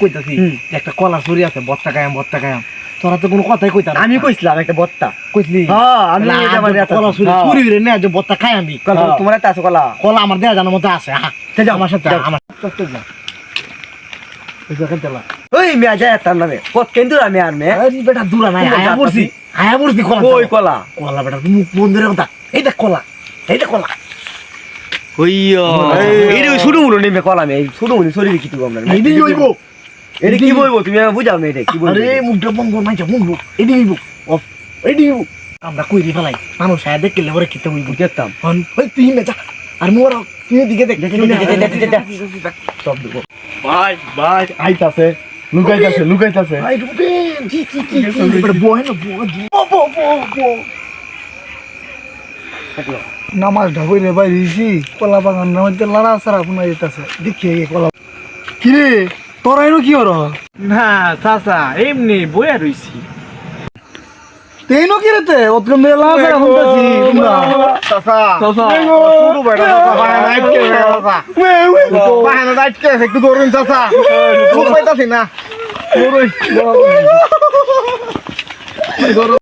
কইতাছি একটা কলা ছড়ি আছে বত্তা কায়াম বত্তা কায়াম। তোরা তো কোনো কথাই কইতা আমি কইছিলাম একটা বত্তা। কইছলি? হ্যাঁ আমি না, কলা ছড়ি হ্যাঁ। রে না যে বত্তা খাই আমি। কলা, হ্যাঁ। তোমার একটা আছে কলা? কলা আমার দেয়া জানার মতো আছে। হ্যাঁ। আমার সাথে আমার যা ওই মেয়া যায় তার নামে। কত আমি আর মে আরে বেটা দূরা নাই। আয়া পড়ছি। আয়া পড়ছি কলা ওই কলা। কলা বেটা মুখ বন্ধ রে কথা এইটা কলা। এইটা কলা। নেমে কলা মে এই শুরু হলো শরীরে কিছু কম না এইটাই হইব। এটা কি বলব তুমি আমাকে বুঝাও না এটা কি বলব আরে মুখটা বন্ধ নাই যা মুখ এইটাই হইব। অফ। এইটাই হইব। আমরা কইরি ফেলাই। মানুষ আয়া দেখলে পরে খেতে হইব দেখতাম হন ওই তুই মেজা আর মোর তুই দিকে দেখ। সব দেবো। ভাই ভাই আইতাছে। লুকাইতাছে লুকাইতাছে। ভাই রুবেন কি কি কি বয় না বয় বো বো বো বো নামাজ ঢাকুরে বাইরেছি কলা বাগান সারা যেতেছে দেখি কলা কিরে তোরা কি হর না চাচা এমনি রইছি। তেইনো কি রেতে অতকম সারা চাচা শুরু বেটা চাচা বাহানা আটকে গেছে চাচা। বাহানা আটকে একটু ধরুন চাচা। খুব পাইতাছি না। ধরুন